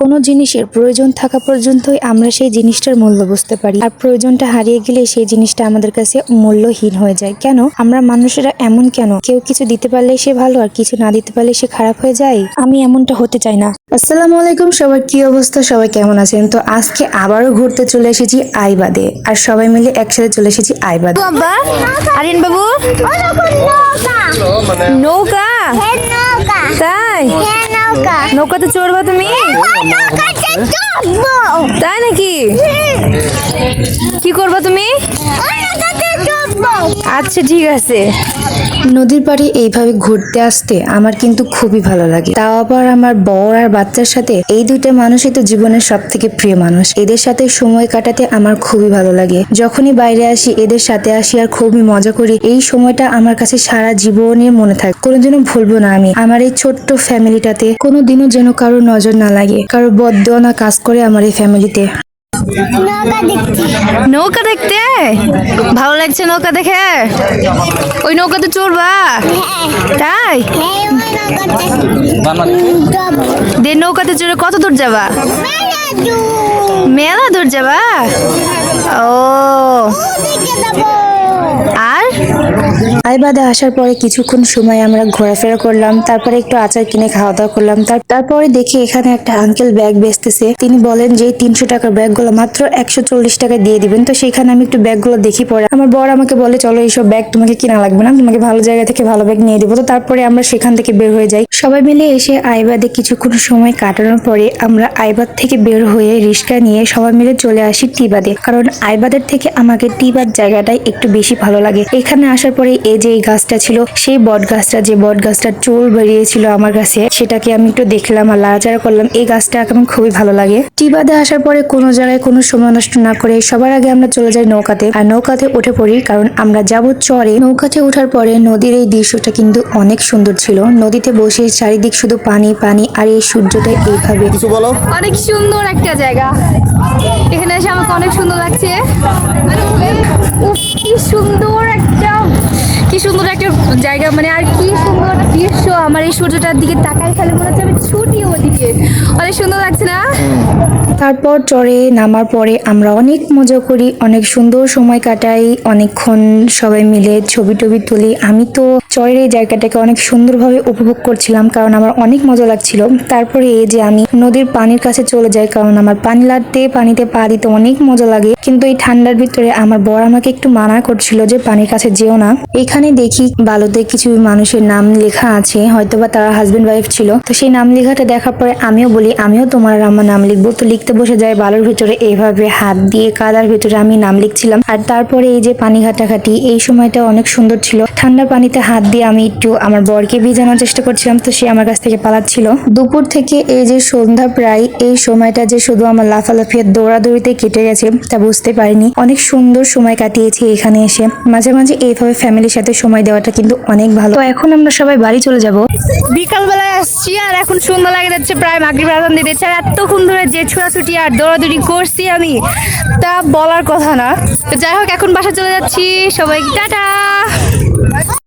কোনো জিনিসের প্রয়োজন থাকা পর্যন্তই আমরা সেই জিনিসটার মূল্য বুঝতে পারি। আর প্রয়োজনটা হারিয়ে গেলে সেই জিনিসটা আমাদের কাছে মূল্যহীন হয়ে যায়। কেন? আমরা মানুষেরা এমন কেন? কেউ কিছু দিতে পারলে সে ভালো আর কিছু না দিতে পারলে সে খারাপ হয়ে যায়। আমি এমনটা হতে চাই না। আসসালামু আলাইকুম সবার কি অবস্থা? সবাই কেমন আছেন? তো আজকে আবারও ঘুরতে চলে এসেছি আইবাদে আর সবাই মিলে একসাথে চলে এসেছি আইবাদে। আরিন বাবু? নৌকা। তাই? নৌকাতে চড়বা তুমি? তাই নাকি? কি করবা তুমি? আচ্ছা ঠিক আছে। নদীর পাড়ে এইভাবে ঘুরতে আসতে আমার কিন্তু খুবই ভালো লাগে। তাও আবার আমার বর আর বাচ্চার সাথে এই দুইটা মানুষই তো জীবনের সব থেকে প্রিয় মানুষ। এদের সাথে সময় কাটাতে আমার খুবই ভালো লাগে। যখনই বাইরে আসি, এদের সাথে আসি আর খুবই মজা করি। এই সময়টা আমার কাছে সারা জীবনের মনে থাকে। কোনোদিনও ভুলবো না আমি। আমার এই ছোট্ট ফ্যামিলিটাতে কোনোদিনও যেন কারও নজর না লাগে, কারও বদ্ধ না কাজ করে আমার এই ফ্যামিলিতে নৌকা দেখতে। ভালো লাগছে নৌকা দেখে? ওই নৌকাতে চড়বা? তাই? দে নৌকাতে। চড়ে কত দূর যাবা? মেলা দূর। যাবা? ও। আর? আইবাদে আসার পরে কিছুক্ষণ সময় আমরা ঘোরাফেরা করলাম, তারপরে একটু আচার কিনে খাওয়া দাওয়া করলাম তারপরে দেখি এখানে একটা আঙ্কেল ব্যাগ বেচতেছে। তিনি বলেন যে তিনশো টাকার ব্যাগগুলো মাত্র একশো চল্লিশ টাকা দিয়ে দিবেন, তো সেখানে আমি একটু ব্যাগগুলো দেখি পরে আমার বর আমাকে বলে, চলো এইসব ব্যাগ তোমাকে কিনা লাগবে না, তোমাকে ভালো জায়গা থেকে ভালো ব্যাগ নিয়ে দিবো। তো তারপরে আমরা সেখান থেকে বের হয়ে যাই। সবাই মিলে এসে আইবাদে কিছুক্ষণ সময় কাটানোর পরে আমরা আইবাদ থেকে বের হয়ে রিক্সা নিয়ে সবাই মিলে চলে আসি টিবাদে কারণ আইবাদের থেকে আমাকে টিবাদ জায়গাটাই একটু বেশি ভালো লাগে। এখানে আসার পরে এই যে এই গাছটা ছিল সেই বট গাছটা যে বট গাছটার চুল বেরিয়েছিল আমার কাছে সেটাকে আমি একটু দেখলাম আর লাড়াচাড়া করলাম। এই গাছটা আমার খুবই ভালো লাগে। টিবাদে আসার পরে কোনো জায়গায় কোনো সময় নষ্ট না করে সবার আগে আমরা চলে যাই নৌকাতে। আর নৌকাতে উঠে পড়ি কারণ আমরা যাব চরে। নৌকাতে ওঠার পরে নদীর এই দৃশ্যটা কিন্তু অনেক সুন্দর ছিল। নদীতে বসে চারিদিক শুধু পানি পানি আর এই সূর্যটা এইভাবে। কিছু বলো? অনেক সুন্দর একটা জায়গা। এখানে এসে আমাকে অনেক সুন্দর লাগছে। উফ, কি সুন্দর একটা কি সুন্দর একটা জায়গা মানে আর কি সুন্দর দৃশ্য। আমার এই সূর্যটার দিকে তাকাই খেলে মনে হচ্ছে আমি ছুটি ওদিকে। অনেক সুন্দর লাগছে না? তারপর চরে নামার পরে আমরা অনেক মজা করি, অনেক সুন্দর সময় কাটাই, অনেকক্ষণ সবাই মিলে ছবি টবি তুলি। আমি তো চরের এই জায়গাটাকে অনেক সুন্দরভাবে উপভোগ করছিলাম, কারণ আমার অনেক মজা লাগছিল। তারপরে এই যে আমি নদীর পানির কাছে চলে যাই, কারণ আমার পানি লাগতে, পানিতে পা দিতে অনেক মজা লাগে। কিন্তু এই ঠান্ডার ভিতরে আমার বর আমাকে একটু মানা করছিল যে পানির কাছে যেও না। এখানে দেখি বালুতে কিছু মানুষের নাম লেখা আছে, হয়তোবা তারা হাজবেন্ড ওয়াইফ ছিল। তো সেই নাম লেখাটা দেখার পরে আমিও বলি, আমিও তোমার আমার নাম লিখব। তো লিখতে বসে যায় বালুর ভিতরে এইভাবে হাত দিয়ে কাদার ভিতরে আমি নাম লিখছিলাম। আর তারপরে এই যে পানি ঘাটাঘাটি, এই সময়টা অনেক সুন্দর ছিল। ঠান্ডা পানিতে হাত দিয়ে আমি একটু আমার বরকে ভিজানোর চেষ্টা করছিলাম, তো সে আমার কাছ থেকে পালাচ্ছিল। দুপুর থেকে এই যে সন্ধ্যা প্রায়, এই সময়টা যে শুধু আমার লাফালাফি আর দৌড়াদৌড়িতে কেটে গেছে, তা বুঝতে পারিনি। অনেক সুন্দর সময় কাটিয়েছি এখানে এসে। মাঝে মাঝে এইভাবে ফ্যামিলির সাথে সময় দেওয়াটা কিন্তু অনেক ভালো। তো এখন আমরা সবাই বাড়ি চলে যাব। বিকালবেলায় আসছি আর এখন সন্ধ্যা লাগে যাচ্ছে, প্রায় মাগরিব আজান দিয়ে দিচ্ছে আর এতক্ষণ ধরে যে ছোড়াছুটি আর দৌড়াদৌড়ি করছি আমি, তা বলার কথা না। তো যাই হোক, এখন বাসা চলে যাচ্ছি। সবাই টাটা।